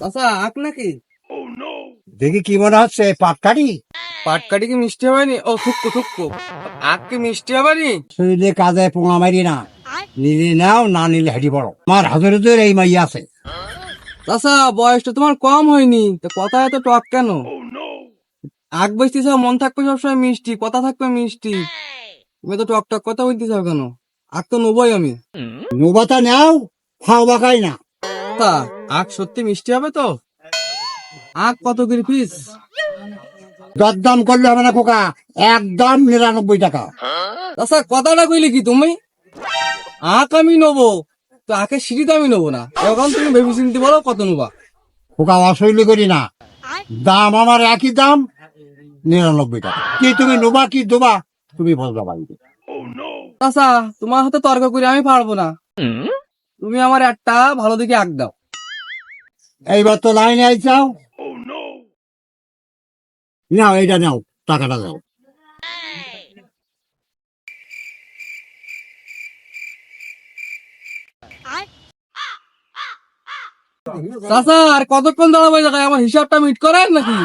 চাচা আখ নাকি? দেখি কি মনে হচ্ছে পাটকাটি কি মিষ্টি হবে নি? ও থুক্কো থুক্কো। আখ কি মিষ্টি হবে নি? শরীরে কাজে পোঙা মারি না। নিলে নাও না নিলে হেঁটে পড়ো। আমার হাজারে তো এই মাই আছে। বয়সটা তোমার কম হয়নি। তা কথা এত টক কেন? আগ বসতেছ মন থাকবে সবসময় মিষ্টি কথা থাকবে মিষ্টি। তুমি তো টক টক কথা বলতেছ কেন? আখ তো নেবই আমি। নৌবাতা নাও খাও বাকাই না। তা আখ সত্যি মিষ্টি হবে তো? আখ কত করে পিস দরদাম করলে হবে না খোকা একদম নিরানব্বই টাকা। চাচা কথাটা কইলে কি তুমি? আখ আমি নেব তো আখের সিঁড়ি তো আমি নেব না। এখন তুমি ভেবে চিনতে বলো কত নেবা? খোকা অশৈলি করি না। দাম আমার একই দাম নিরানব্বই টাকা। কি তুমি নোবা কি দোবা তুমি বলবা বাড়িতে। চাচা তোমার হাতে তর্ক করে আমি পারব না। তুমি আমার একটা ভালো দিকে আগ দাও। এইবার তো লাইনে আইছাও। নাও এইটা নাও টাকাটা দাও। চাচা আর কতক্ষণ দাঁড়াবো এই জায়গায়? আমার হিসাবটা মিট করেন নাকি?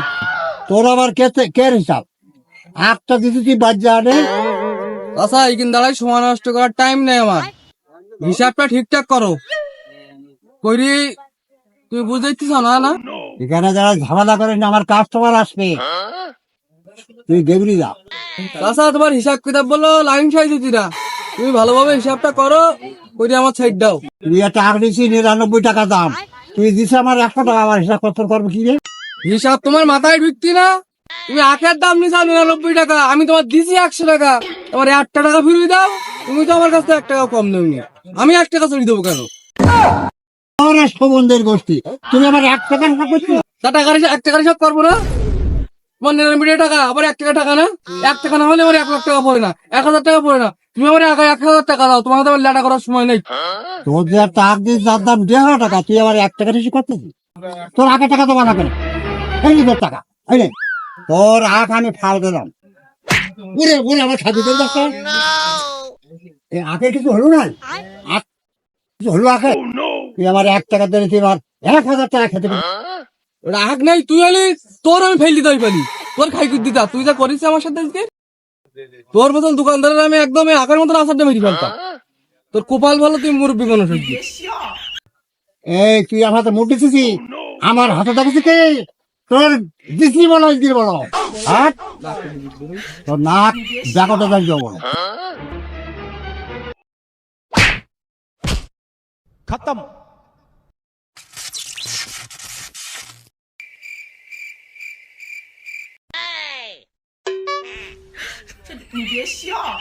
তোর আবার কে কে হিসাব? একটা দিতেছি বাজ্যা আনে? চাচা এইখান দাঁড়ায় সময় নষ্ট করার টাইম নেই আমার। হিসাবটা ঠিকঠাক করো। করি তুমি বুঝতেছ না না? এখানে যারা ঝামেলা করেন আমার কাস্টমার আসবে। তুই গেবরি যা চাচা তোমার হিসাব কিতাব বলো লাইন সাইজ দিরা তুমি ভালোভাবে হিসাবটা করো করি আমার সাইড দাও। তুই একটা আগ দিছি নিরানব্বই টাকা দাম। তুই দিছে আমার একশো টাকা আমার হিসাব কত করব কি রে? হিসাব তোমার মাথায় ঢুকতি না? তুমি আখের দাম নিছো নিরানব্বই টাকা। আমি তোমার দিছি একশো টাকা। তোমার একটা টাকা ফিরিয়ে দাও। তুমি তো আমার কাছ থেকে এক টাকা কম নেওনি। আমি এক টাকা চড়ি দেবো কেন? আমার সম্বন্ধের গোষ্ঠী। তুমি আমার এক টাকা হিসাব করছ? তা টাকার হিসাব এক টাকার হিসাব করব না? তোমার নিরানব্বই টাকা আবার এক টাকা টাকা না? এক টাকা না হলে আমার এক লাখ টাকা পড়ে না। এক হাজার টাকা পড়ে না। তুমি আমার এক এক হাজার টাকা দাও তোমার আমার লেটা করার সময় নেই। তোর যে যার দাম দেড় হাজার টাকা তুই আমার এক টাকা হিসেবে করতেছিস তোর আগে টাকা তোমার এই টাকা এই তোর আখ আমি ফাল দিলাম। আমার সাথে তোর কাছে আখে কিছু হলো না আখ কিছু হলো আখে? তুই আমার এক টাকা ধরে তুই আমার এক হাজার টাকা খেতে পারিস। রাগ নাই তুই হলি? তোর আমি ফেল দিতে পারি। তোর খাই কুদ দিতা তুই যা করিস আমার সাথে আজকে? তোর মতন দোকানদারের আমি একদম আকার মতন আসারটা মেরে ফেলতাম। তোর কপাল ভালো তুই মুরব্বী মানুষ হচ্ছি এই তুই আমার হাতে মুখ দিছিস আমার হাতে দেখেছি কে? তোর দিছি বলো দিদি বলো। তোর নাক ব্যাকটা দেখ যাব खत्म 你别笑。